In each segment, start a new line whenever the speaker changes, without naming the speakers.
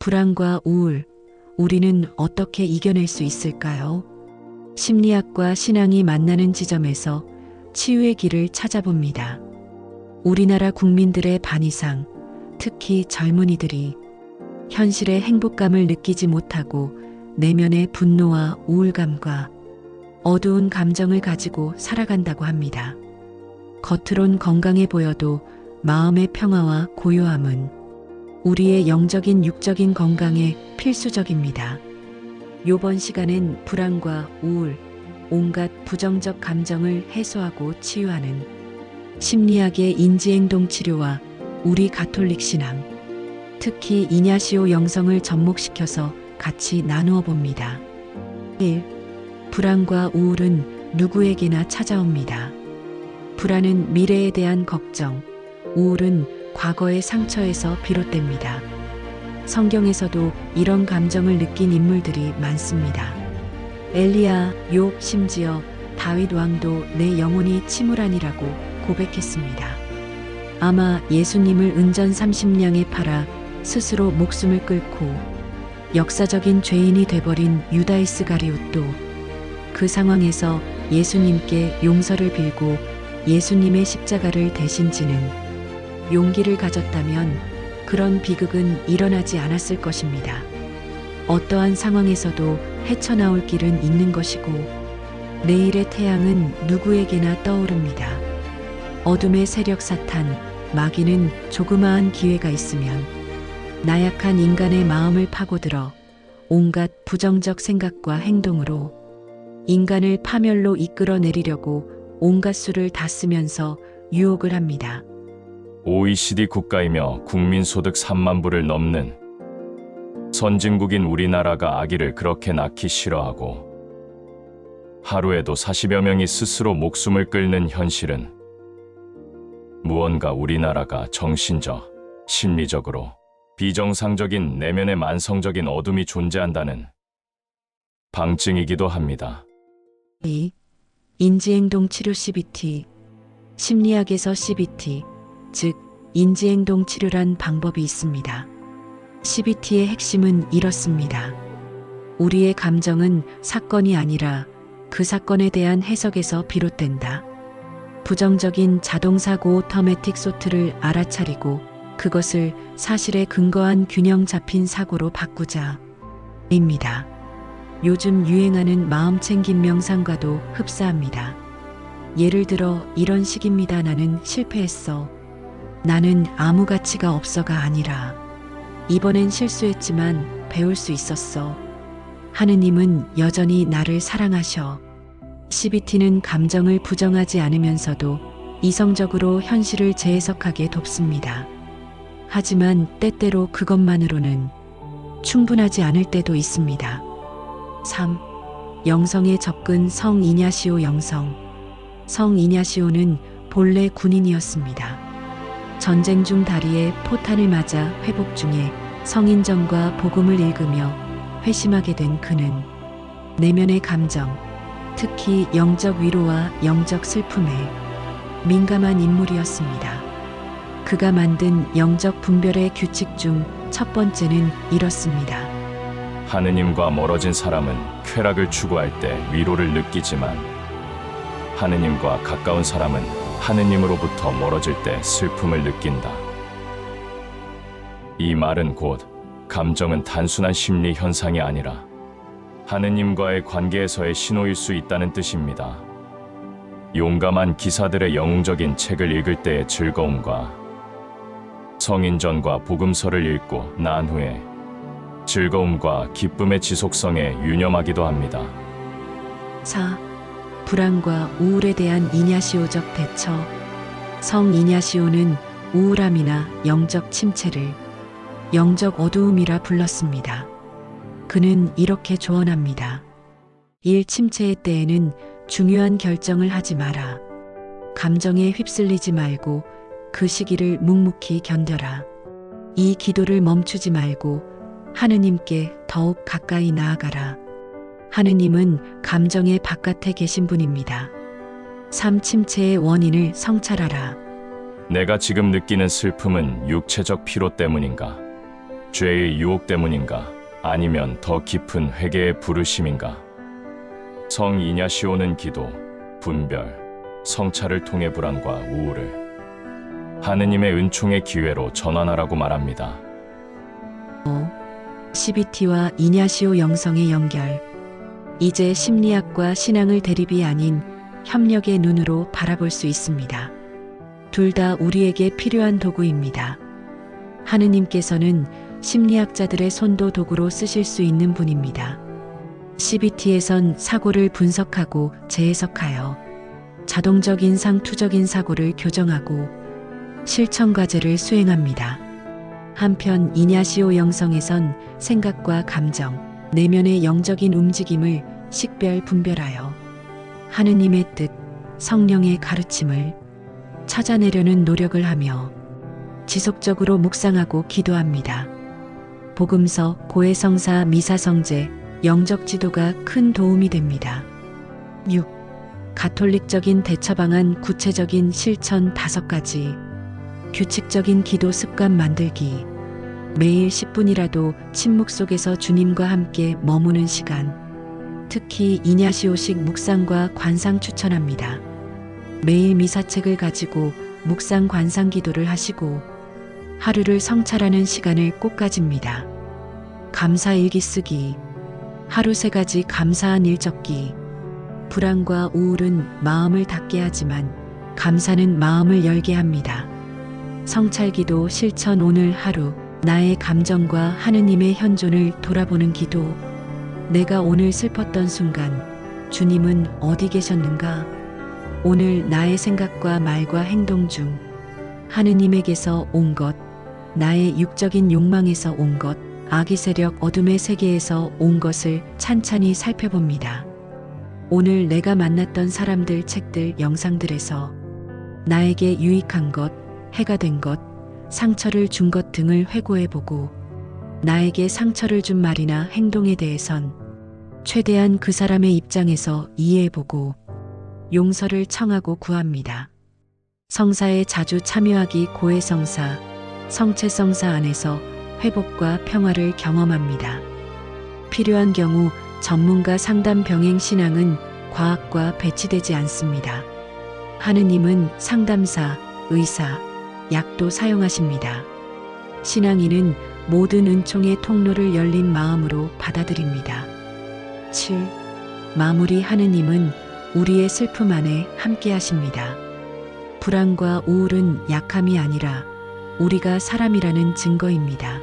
불안과 우울, 우리는 어떻게 이겨낼 수 있을까요? 심리학과 신앙이 만나는 지점에서 치유의 길을 찾아봅니다. 우리나라 국민들의 반 이상, 특히 젊은이들이 현실의 행복감을 느끼지 못하고 내면의 분노와 우울감과 어두운 감정을 가지고 살아간다고 합니다. 겉으론 건강해 보여도 마음의 평화와 고요함은 우리의 영적인 육적인 건강에 필수적입니다. 요번 시간엔 불안과 우울, 온갖 부정적 감정을 해소하고 치유하는 심리학의 인지행동 치료와 우리 가톨릭 신앙, 특히 이냐시오 영성을 접목시켜서 같이 나누어 봅니다. 1. 불안과 우울은 누구에게나 찾아옵니다. 불안은 미래에 대한 걱정, 우울은 과거의 상처에서 비롯됩니다. 성경에서도 이런 감정을 느낀 인물들이 많습니다. 엘리야, 욥, 심지어 다윗 왕도 내 영혼이 침울하니라고 고백했습니다. 아마 예수님을 은전 30냥에 팔아 스스로 목숨을 끊고 역사적인 죄인이 돼버린 유다 이스 가리옷도 그 상황에서 예수님께 용서를 빌고 예수님의 십자가를 대신 지는 용기를 가졌다면 그런 비극은 일어나지 않았을 것입니다. 어떠한 상황에서도 헤쳐나올 길은 있는 것이고 내일의 태양은 누구에게나 떠오릅니다. 어둠의 세력 사탄, 마귀는 조그마한 기회가 있으면 나약한 인간의 마음을 파고들어 온갖 부정적 생각과 행동으로 인간을 파멸로 이끌어내리려고 온갖 수를 다 쓰면서 유혹을 합니다.
OECD 국가이며 국민 소득 3만 불을 넘는 선진국인 우리나라가 아기를 그렇게 낳기 싫어하고 하루에도 40여 명이 스스로 목숨을 끊는 현실은 무언가 우리나라가 정신적, 심리적으로 비정상적인 내면의 만성적인 어둠이 존재한다는 방증이기도 합니다.
2. 인지행동 치료 CBT 심리학에서 CBT 즉 인지행동 치료란 방법이 있습니다. CBT의 핵심은 이렇습니다. 우리의 감정은 사건이 아니라 그 사건에 대한 해석에서 비롯된다. 부정적인 자동사고 오토매틱 소트를 알아차리고 그것을 사실에 근거한 균형 잡힌 사고로 바꾸자. 입니다. 요즘 유행하는 마음 챙김 명상과도 흡사합니다. 예를 들어 이런 식입니다. 나는 실패했어. 나는 아무 가치가 없어가 아니라 이번엔 실수했지만 배울 수 있었어. 하느님은 여전히 나를 사랑하셔. CBT는 감정을 부정하지 않으면서도 이성적으로 현실을 재해석하게 돕습니다. 하지만 때때로 그것만으로는 충분하지 않을 때도 있습니다. 3. 영성에 접근 성 이냐시오 영성. 성 이냐시오는 본래 군인이었습니다. 전쟁 중 다리에 포탄을 맞아 회복 중에 성인정과 복음을 읽으며 회심하게 된 그는 내면의 감정, 특히 영적 위로와 영적 슬픔에 민감한 인물이었습니다. 그가 만든 영적 분별의 규칙 중 첫 번째는 이렇습니다.
하느님과 멀어진 사람은 쾌락을 추구할 때 위로를 느끼지만 하느님과 가까운 사람은 하느님으로부터 멀어질 때 슬픔을 느낀다. 이 말은 곧 감정은 단순한 심리 현상이 아니라 하느님과의 관계에서의 신호일 수 있다는 뜻입니다. 용감한 기사들의 영웅적인 책을 읽을 때의 즐거움과 성인전과 복음서를 읽고 난 후에 즐거움과 기쁨의 지속성에 유념하기도 합니다.
4. 불안과 우울에 대한 이냐시오적 대처. 성 이냐시오는 우울함이나 영적 침체를 영적 어두움이라 불렀습니다. 그는 이렇게 조언합니다. 일 침체의 때에는 중요한 결정을 하지 마라. 감정에 휩쓸리지 말고 그 시기를 묵묵히 견뎌라. 이 기도를 멈추지 말고 하느님께 더욱 가까이 나아가라. 하느님은 감정의 바깥에 계신 분입니다. 삶 침체의 원인을 성찰하라.
내가 지금 느끼는 슬픔은 육체적 피로 때문인가? 죄의 유혹 때문인가? 아니면 더 깊은 회개의 부르심인가? 성 이냐시오는 기도, 분별, 성찰을 통해 불안과 우울을 하느님의 은총의 기회로 전환하라고 말합니다.
CBT와 이냐시오 영성의 연결. 이제 심리학과 신앙을 대립이 아닌 협력의 눈으로 바라볼 수 있습니다. 둘 다 우리에게 필요한 도구입니다. 하느님께서는 심리학자들의 손도 도구로 쓰실 수 있는 분입니다. CBT에선 사고를 분석하고 재해석하여 자동적 인 상투적인 사고를 교정하고 실천 과제를 수행합니다. 한편 이냐시오 영성에선 생각과 감정, 내면의 영적인 움직임을 식별 분별하여 하느님의 뜻, 성령의 가르침을 찾아내려는 노력을 하며 지속적으로 묵상하고 기도합니다. 복음서, 고해성사, 미사성제, 영적 지도가 큰 도움이 됩니다. 6. 가톨릭적인 대처 방안 구체적인 실천 5가지 규칙적인 기도 습관 만들기 매일 10분이라도 침묵 속에서 주님과 함께 머무는 시간 특히 이냐시오식 묵상과 관상 추천합니다. 매일 미사책을 가지고 묵상 관상 기도를 하시고 하루를 성찰하는 시간을 꼭 가집니다. 감사 일기 쓰기 하루 세 가지 감사한 일 적기 불안과 우울은 마음을 닫게 하지만 감사는 마음을 열게 합니다. 성찰 기도 실천 오늘 하루 나의 감정과 하느님의 현존을 돌아보는 기도 내가 오늘 슬펐던 순간 주님은 어디 계셨는가 오늘 나의 생각과 말과 행동 중 하느님에게서 온 것 나의 육적인 욕망에서 온 것 악의 세력 어둠의 세계에서 온 것을 찬찬히 살펴봅니다. 오늘 내가 만났던 사람들, 책들, 영상들에서 나에게 유익한 것, 해가 된 것, 상처를 준 것 등을 회고해 보고 나에게 상처를 준 말이나 행동에 대해선 최대한 그 사람의 입장에서 이해해 보고 용서를 청하고 구합니다. 성사에 자주 참여하기 고해성사, 성체성사 안에서 회복과 평화를 경험합니다. 필요한 경우 전문가 상담 병행 신앙은 과학과 배치되지 않습니다. 하느님은 상담사, 의사, 약도 사용하십니다. 신앙인은 모든 은총의 통로를 열린 마음으로 받아들입니다. 7. 마무리 하느님은 우리의 슬픔 안에 함께 하십니다. 불안과 우울은 약함이 아니라 우리가 사람이라는 증거입니다.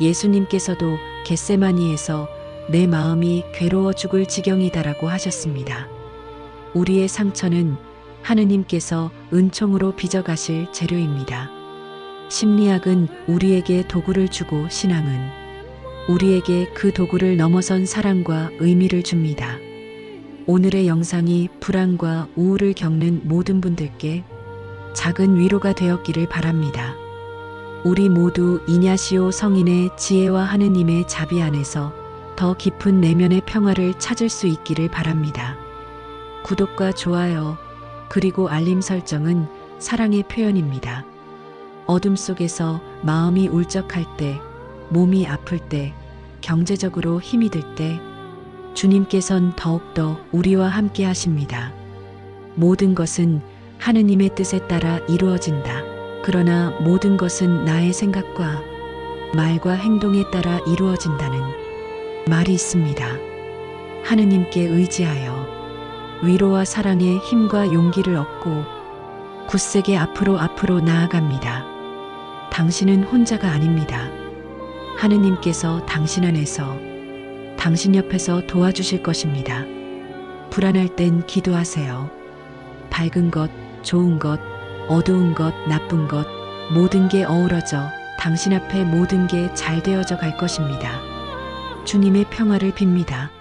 예수님께서도 겟세마니에서 내 마음이 괴로워 죽을 지경이다라고 하셨습니다. 우리의 상처는 하느님께서 은총으로 빚어가실 재료입니다. 심리학은 우리에게 도구를 주고 신앙은 우리에게 그 도구를 넘어선 사랑과 의미를 줍니다. 오늘의 영상이 불안과 우울을 겪는 모든 분들께 작은 위로가 되었기를 바랍니다. 우리 모두 이냐시오 성인의 지혜와 하느님의 자비 안에서 더 깊은 내면의 평화를 찾을 수 있기를 바랍니다. 구독과 좋아요, 그리고 알림 설정은 사랑의 표현입니다. 어둠 속에서 마음이 울적할 때, 몸이 아플 때, 경제적으로 힘이 들 때, 주님께선 더욱더 우리와 함께 하십니다. 모든 것은 하느님의 뜻에 따라 이루어진다. 그러나 모든 것은 나의 생각과 말과 행동에 따라 이루어진다는 말이 있습니다. 하느님께 의지하여 위로와 사랑의 힘과 용기를 얻고 굳세게 앞으로 앞으로 나아갑니다. 당신은 혼자가 아닙니다. 하느님께서 당신 안에서 당신 옆에서 도와주실 것입니다. 불안할 땐 기도하세요. 밝은 것, 좋은 것, 어두운 것, 나쁜 것, 모든 게 어우러져 당신 앞에 모든 게 잘 되어져 갈 것입니다. 주님의 평화를 빕니다.